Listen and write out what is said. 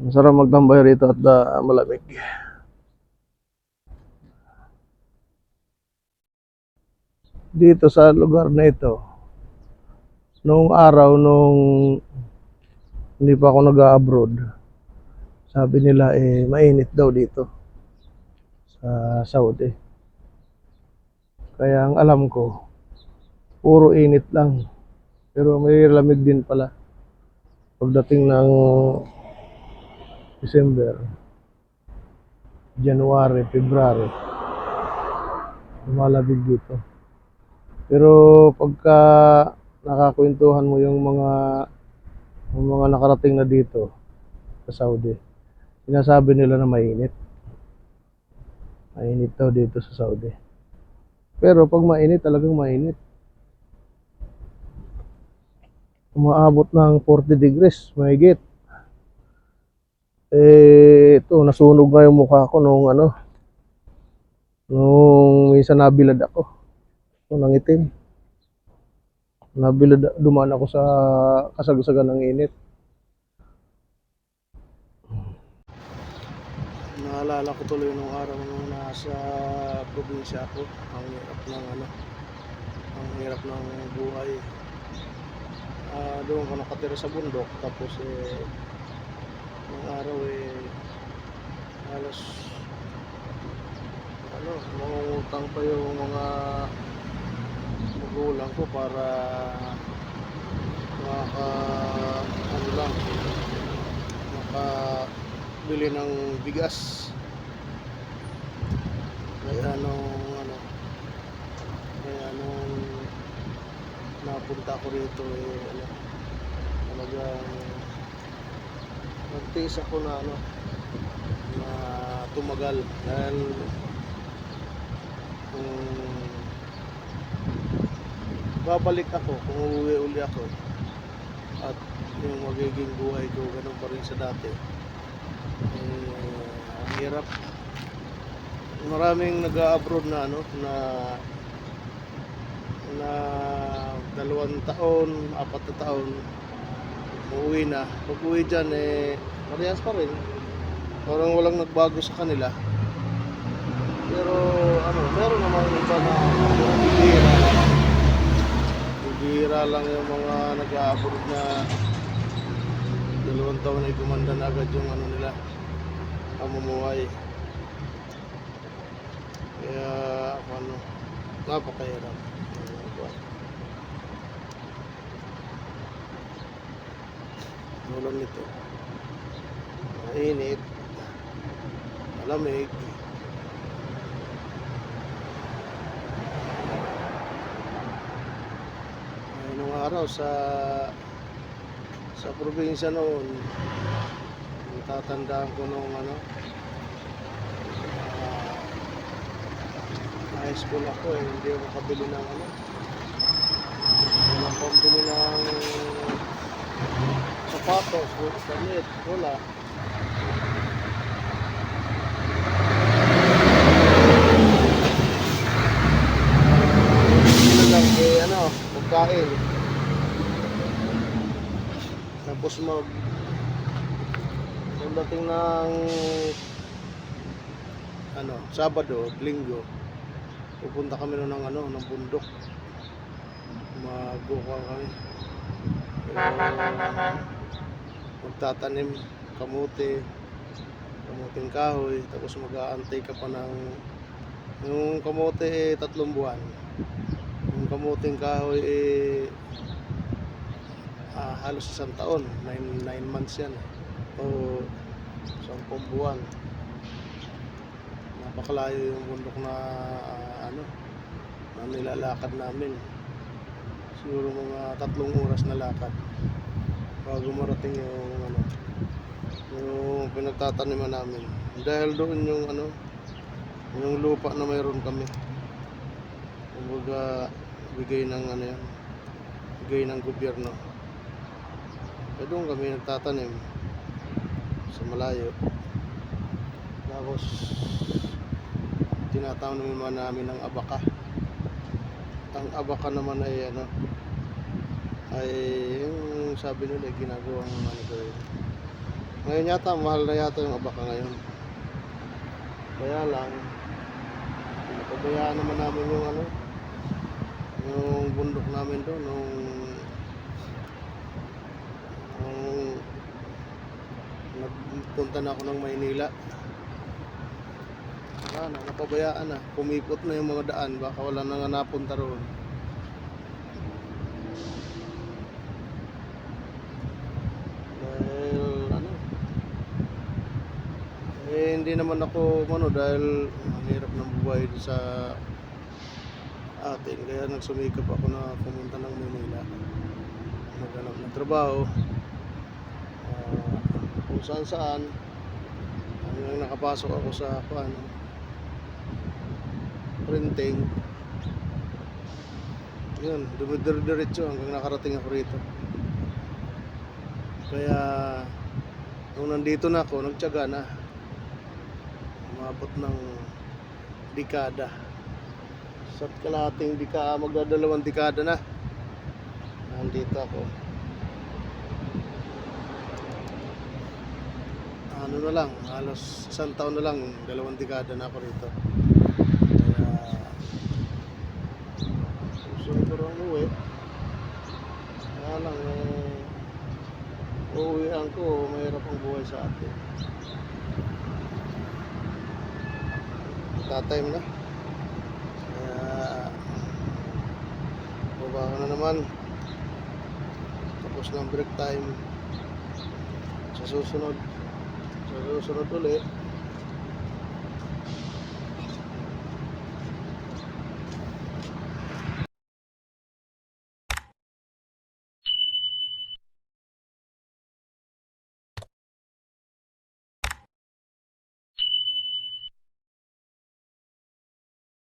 Masarap magtambay rito at ah, malamig. Dito sa lugar na ito, nung araw nung hindi pa ako nag-abroad, sabi nila eh mainit daw dito sa Saudi. Kaya ang alam ko, puro init lang. Pero may lamig din pala. Pagdating ng December, January, February, lumalabig dito. Pero pagka nakakwentuhan mo yung mga yung mga nakarating na dito sa Saudi, sinasabi nila na mainit. Mainit daw dito sa Saudi. Pero pag mainit, talagang mainit. Umaabot ng 40 degrees, mahigit. Eh, ito, nasunog nga yung mukha ko nung ano, nung minsan nabilad ako. Nung nangitim. Nabilad, dumaan ako sa kasagsagan ng init. Naalala ko tuloy nung araw nung nasa probinsya ako, ang hirap ng ano, ang hirap ng buhay. Ah, doon ko nakatira sa bundok, tapos eh, nung araw eh, halos, ano, mangungutang pa yung mga magulang ko para maka, ano lang, makabili ng bigas. Kaya nung ano, kaya nung napunta ko rito eh, ano, talagang nagtiis ako na ano, na tumagal. Dahil kung babalik ako, kung uuwi uli ako at yung magiging buhay ko ganun pa rin sa dati eh, ang hirap. Maraming nag-abroad na ano na na dalawang taon, apat na taon uuwi na. Pag uwi dyan eh parehas pa rin. Parang walang nagbago sa kanila. Pero ano, meron naman iba na bibira. Bibira lang yung mga nag-abroad na dalawang taon ay gumanda na agad yung ano nila pamumuhay. Kaya ano, napakahirap. Ulan nito. Mainit. Malamig. Ay, nung araw sa sa probinsya noon, tatandaan ko nung ano, ah, high school ako eh, hindi ako kabili ng ano, walang pambili ng sapatos, damit, wala. Ano lang, eh, ano, pagkain. Tapos mag pagdating ng ano, Sabado, Linggo, pupunta kami nun ng ano, ng bundok. Magbuka kami. Pero, magtatanim kamote, kamuting kahoy, tapos mag-aantay ka pa ng yung kamote eh, tatlong buwan. Yung kamuting kahoy eh, ah, halos isang taon, 9 nine months yan. O sampung buwan. Napakalayo yung bundok na ah, ano, na nilalakad namin. Siguro mga tatlong oras na lakad bago marating yung ano yung pinagtataniman namin. Dahil doon yung ano yung lupa na mayroon kami. Kumbaga bigay ng ano yan bigay ng gobyerno. Kaya doon kami nagtatanim. Sa malayo. Tapos tinatawag naman namin ng abaka. Ang abaka naman ay ano ay yung sabi nila ginagawang ano daw yun. Ngayon yata, mahal na yata yung abaka ngayon. Kaya lang, napabayaan naman namin yung ano, yung bundok namin doon, nung nagpunta na ako ng Maynila. Wala na, napabayaan na. Pumipot na yung mga daan, baka wala na nga napunta roon. Dahil ano, eh hindi naman ako ano dahil ang hirap ng buhay sa atin. Kaya nagsumikap ako na pumunta ng Manila. Maghanap ng trabaho. Ah, kung saan saan hanggang nakapasok ako sa ano, printing. Yun dumidiretso hanggang nakarating ako rito. Kaya nung nandito na ako nagtyaga na umabot ng dekada. Sa kalahating dekada magdadalawang dekada na. Nandito ako. Ano na lang halos isang taon na lang dalawang dekada na ako rito. Kaya gusto ko rin umuwi kaya lang eh uuwian ko mahirap ang buhay sa atin tatime na. Kaya baba ko na naman. Tapos ng break time. Sa susunod. Sa susunod ulit